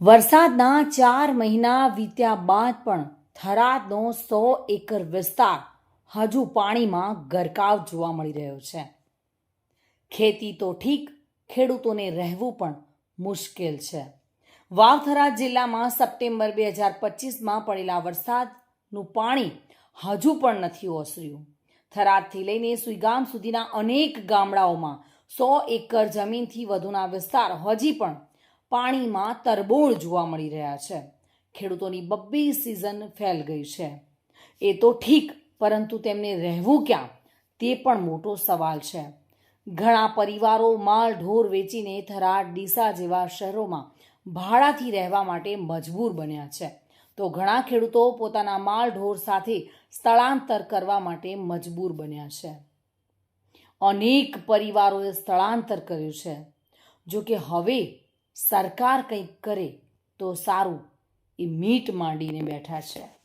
વરસાદના ચાર મહિના વીત્યા બાદ પણ થરાદનો સો એકર વિસ્તાર હજુ પાણીમાં ગરકાવ જોવા મળી રહ્યો છે. ખેતી તો ઠીક, ખેડૂતોને રહેવું પણ મુશ્કેલ છે. વાવથરા જિલ્લામાં સપ્ટેમ્બર બે હજાર પચીસમાં પડેલા વરસાદનું પાણી હજુ પણ નથી ઓસર્યું. થરાદથી લઈને સુઈગામ સુધીના અનેક ગામડાઓમાં સો એકર જમીનથી વધુના વિસ્તાર હજી પણ પાણીમાં તરબોળ જોવા મળી રહ્યા છે. ખેડૂતોની બબ્બી સિઝન ફેલ ગઈ છે. એ તો ઠીક, પરંતુ તેમને રહેવું ક્યાં? તે પણ મોટો સવાલ છે. ઘણા પરિવારો માલ ઢોર વેચીને થરાદ, ડીસા જેવા શહેરોમાં ભાડાથી રહેવા માટે મજબૂર બન્યા છે. તો ઘણા ખેડૂતો પોતાના માલ ઢોર સાથે સ્થળાંતર કરવા માટે મજબૂર બન્યા છે. અનેક પરિવારોએ સ્થળાંતર કર્યું છે. જો કે હવે સરકાર કંઈક કરે તો સારું. એ મીટ માંડીને બેઠા છે.